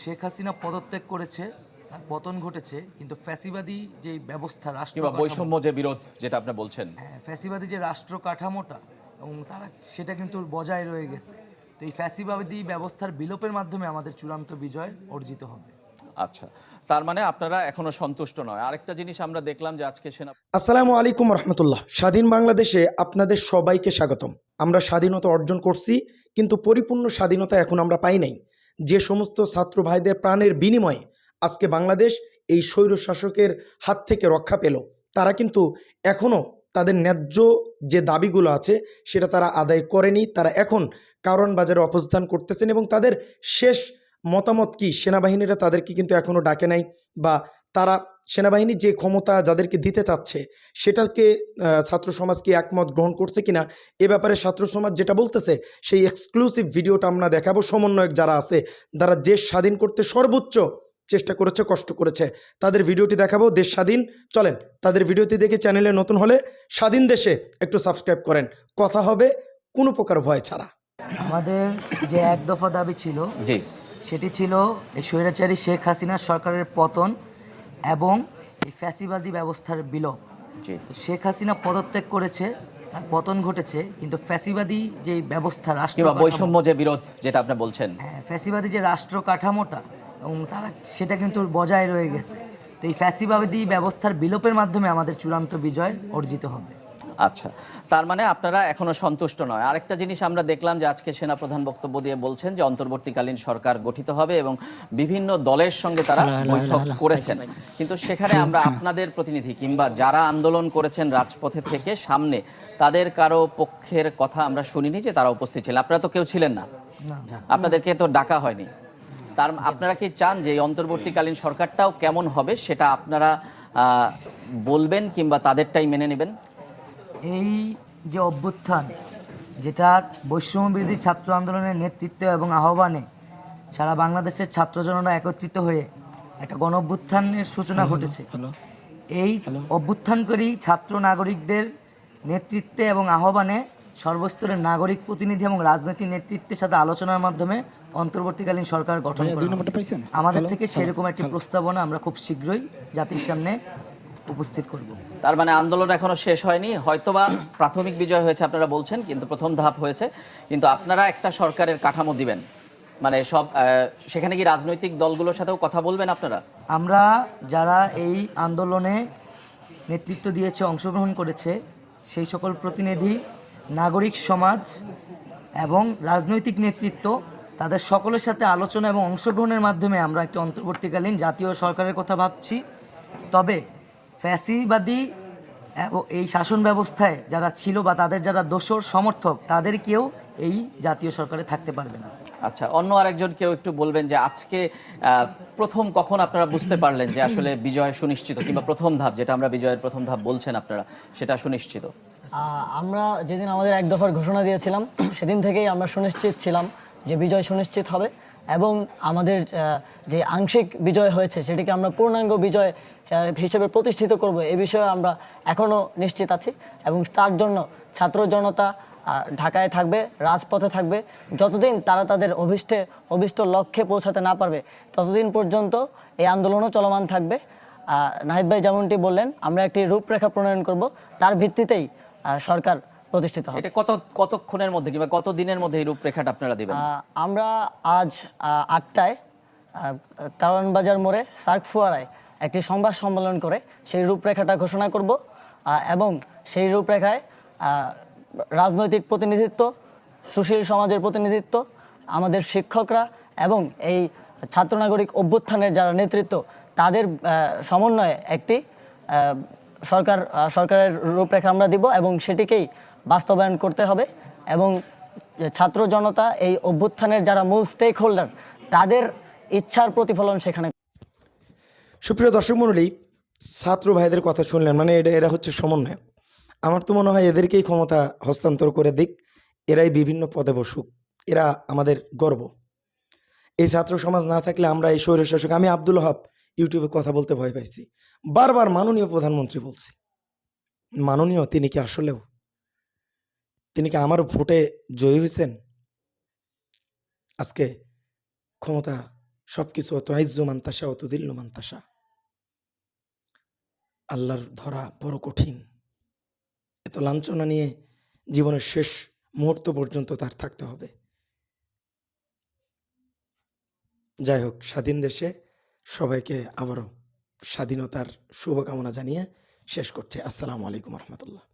শেখ হাসিনা পদত্যাগ করেছে তার পতন ঘটেছে কিন্তু ফ্যাসিবাদী যে ব্যবস্থা রাষ্ট্র বৈষম্য যে বিরোধ যেটা আপনি বলছেন। হ্যাঁ, ফ্যাসিবাদী যে রাষ্ট্র কাঠামোটা এবং তারা সেটা কিন্তু বজায় রয়ে গেছে। তো এই ফ্যাসিবাদী ব্যবস্থার বিলোপের মাধ্যমে আমাদের চূড়ান্ত বিজয় অর্জিত হবে। আচ্ছা তার মানে আপনারা এখনও সন্তুষ্ট নয়। আরেকটা জিনিস আমরা দেখলাম যে আজকে সেনা আসসালামু আলাইকুম রহমতুল্লাহ স্বাধীন বাংলাদেশে আপনাদের সবাইকে স্বাগতম। আমরা স্বাধীনতা অর্জন করছি কিন্তু পরিপূর্ণ স্বাধীনতা এখন আমরা পাই নাই। যে সমস্ত ছাত্র ভাইদের প্রাণের বিনিময়ে আজকে বাংলাদেশ এই স্বৈর শাসকের হাত থেকে রক্ষা পেল, তারা কিন্তু এখনও তাদের ন্যায্য যে দাবিগুলো আছে সেটা তারা আদায় করেনি, তারা এখন কারণ বাজারে অবস্থান করতেছেন এবং তাদের শেষ মতামত কি? সেনাবাহিনীরা তাদেরকে কিন্তু এখনও ডাকে নাই বা তারা সেনাবাহিনী যে ক্ষমতা যাদেরকে দিতে চাচ্ছে সেটাকে ছাত্র সমাজ কি একমত গ্রহণ করছে কিনা এ ব্যাপারে ছাত্র সমাজ যেটা বলতেছে সেই এক্সক্লুসিভ ভিডিওটা আমরা দেখাবো। সমন্বয়ক যারা আছে যারা দেশ স্বাধীন করতে সর্বোচ্চ চেষ্টা করেছে কষ্ট করেছে। তাদের ভিডিওটি দেখাবো দেশ স্বাধীন। চলেন তাদের ভিডিওটি দেখে চ্যানেলে নতুন হলে স্বাধীন দেশে একটু সাবস্ক্রাইব করেন। কথা হবে কোনো প্রকার ভয় ছাড়া। আমাদের যে এক দফা দাবি ছিল জি। সেটি ছিল এই স্বৈরাচারী শেখ হাসিনা সরকারের পতন এবং এই ফ্যাসিবাদী ব্যবস্থার বিলোপ। শেখ হাসিনা পদত্যাগ করেছে তার পতন ঘটেছে কিন্তু ফ্যাসিবাদী যে ব্যবস্থা রাষ্ট্র বৈষম্য যে বিরোধ যেটা আপনি বলছেন। হ্যাঁ, ফ্যাসিবাদী যে রাষ্ট্র কাঠামোটা এবং তারা সেটা কিন্তু বজায় রয়ে গেছে। তো এই ফ্যাসিবাদী ব্যবস্থার বিলোপের মাধ্যমে আমাদের চূড়ান্ত বিজয় অর্জিত হবে। আচ্ছা তার মানে আপনারা এখনও সন্তুষ্ট নয়। আরেকটা জিনিস আমরা দেখলাম যে আজকে সেনাপ্রধান বক্তব্য দিয়ে বলছেন যে অন্তর্বর্তীকালীন সরকার গঠিত হবে এবং বিভিন্ন দলের সঙ্গে তারা বৈঠক করেছেন। কিন্তু সেখানে আমরা আপনাদের প্রতিনিধি কিংবা যারা আন্দোলন করেছেন রাজপথে থেকে সামনে তাদের কারও পক্ষের কথা আমরা শুনিনি যে তারা উপস্থিত ছিলেন। আপনারা তো কেউ ছিলেন না। আপনাদেরকে তো ডাকা হয়নি। তার আপনারা কি চান যে এই অন্তর্বর্তীকালীন সরকারটাও কেমন হবে সেটা আপনারা আহ, বলবেন কিংবা তাদেরটাই মেনে নেবেন? এই যে অভ্যুত্থান যেটা বৈষম্য বিরোধী ছাত্র আন্দোলনের নেতৃত্ব এবং আহ্বানে সারা বাংলাদেশের ছাত্র জনতা একত্রিত হয়ে একটা গণ অভ্যুত্থানের সূচনা ঘটেছে। এই অভ্যুত্থানকারী ছাত্র নাগরিকদের নেতৃত্বে এবং আহ্বানে সর্বস্তরের নাগরিক প্রতিনিধি এবং রাজনৈতিক নেতৃত্বের সাথে আলোচনার মাধ্যমে অন্তর্বর্তীকালীন সরকার গঠন আমাদের থেকে সেরকম একটি প্রস্তাবনা আমরা খুব শীঘ্রই জাতির সামনে উপস্থিত করব। তার মানে আন্দোলন এখনও শেষ হয়নি। হয়তোবা প্রাথমিক বিজয় হয়েছে আপনারা বলছেন, কিন্তু প্রথম ধাপ হয়েছে। কিন্তু আপনারা একটা সরকারের কাঠামো দিবেন। মানে সব সেখানে কি রাজনৈতিক দলগুলোর সাথেও কথা বলবেন আপনারা? আমরা যারা এই আন্দোলনে নেতৃত্ব দিয়েছে, অংশগ্রহণ করেছে, সেই সকল প্রতিনিধি, নাগরিক সমাজ এবং রাজনৈতিক নেতৃত্ব, তাদের সকলের সাথে আলোচনা এবং অংশগ্রহণের মাধ্যমে আমরা একটি অন্তর্বর্তীকালীন জাতীয় সরকারের কথা ভাবছি। তবে ফ্যাসিবাদী এই শাসন ব্যবস্থায় যারা ছিল বা তাদের যারা দোসর সমর্থক তাদের কেউ এই জাতীয় সরকারে থাকতে পারবে না। আচ্ছা অন্য আরেকজন কেউ একটু বলবেন যে আজকে প্রথম কখন আপনারা বুঝতে পারলেন যে আসলে বিজয় সুনিশ্চিত কিংবা প্রথম ধাপ যেটা আমরা বিজয়ের প্রথম ধাপ বলছেন আপনারা সেটা সুনিশ্চিত? আমরা যেদিন আমাদের এক দফার ঘোষণা দিয়েছিলাম সেদিন থেকেই আমরা সুনিশ্চিত ছিলাম যে বিজয় সুনিশ্চিত হবে। এবং আমাদের যে আংশিক বিজয় হয়েছে সেটিকে আমরা পূর্ণাঙ্গ বিজয় হিসেবে প্রতিষ্ঠিত করব, এ বিষয়ে আমরা এখনও নিশ্চিত আছি এবং তার জন্য ছাত্র জনতা ঢাকায় থাকবে, রাজপথে থাকবে। যতদিন তারা তাদের অভিষ্টে, অভিষ্ট লক্ষ্যে পৌঁছাতে না পারবে, ততদিন পর্যন্ত এই আন্দোলনও চলমান থাকবে। নাহিদ ভাই যেমনটি বললেন, আমরা একটি রূপরেখা প্রণয়ন করব, তার ভিত্তিতেই সরকার প্রতিষ্ঠিত হবে। এটা কত কতক্ষণের মধ্যে কিংবা কত দিনের মধ্যে এই রূপরেখাটা আপনারা দিবেন? আমরা আজ আটটায় কারণবাজার মোড়ে সার্ক ফুয়ারায় একটি সংবাদ সম্মেলন করে সেই রূপরেখাটা ঘোষণা করব এবং সেই রূপরেখায় রাজনৈতিক প্রতিনিধিত্ব সুশীল সমাজের প্রতিনিধিত্ব আমাদের শিক্ষকরা এবং এই ছাত্র নাগরিক অভ্যুত্থানের যারা নেতৃত্ব তাদের সমন্বয়ে একটি সরকার সরকারের রূপরেখা আমরা দিব এবং সেটিকেই বাস্তবায়ন করতে হবে এবং ছাত্র জনতা, এই অভ্যুত্থানের যারা মূল স্টেক হোল্ডার তাদের ইচ্ছার প্রতিফলন সেখানে। সুপ্রিয় দর্শক মণ্ডলী, ছাত্র ভাইদের কথা শুনলেন মানে এটা, এরা হচ্ছে সমন্বয় আমার তো মনে হয় এদেরকেই ক্ষমতা হস্তান্তর করে দিক, এরাই বিভিন্ন পদে বসুক, এরা আমাদের গর্ব। এই ছাত্র সমাজ না থাকলে আমরা এই স্বৈর শাসক, আমি আব্দুল হক, ইউটিউবে কথা বলতে ভয় পাইছি। বারবার মাননীয় প্রধানমন্ত্রী বলছি। মাননীয় তিনি কি আসলেও তিনি কি আমার ভোটে জয়ী হয়েছেন আজকে ক্ষমতা সব কিছু অত আইজ্জু মান্তাসা, অত দিল্লু মান্তাসা। আল্লাহর ধরা বড় কঠিন। এত লাঞ্ছনা নিয়ে জীবনের শেষ মুহূর্ত পর্যন্ত তার থাকতে হবে। যাই হোক, স্বাধীন দেশে সবাইকে আবারও স্বাধীনতার শুভকামনা জানিয়ে শেষ করছে। আসসালামু আলাইকুম রহমতুল্লাহ।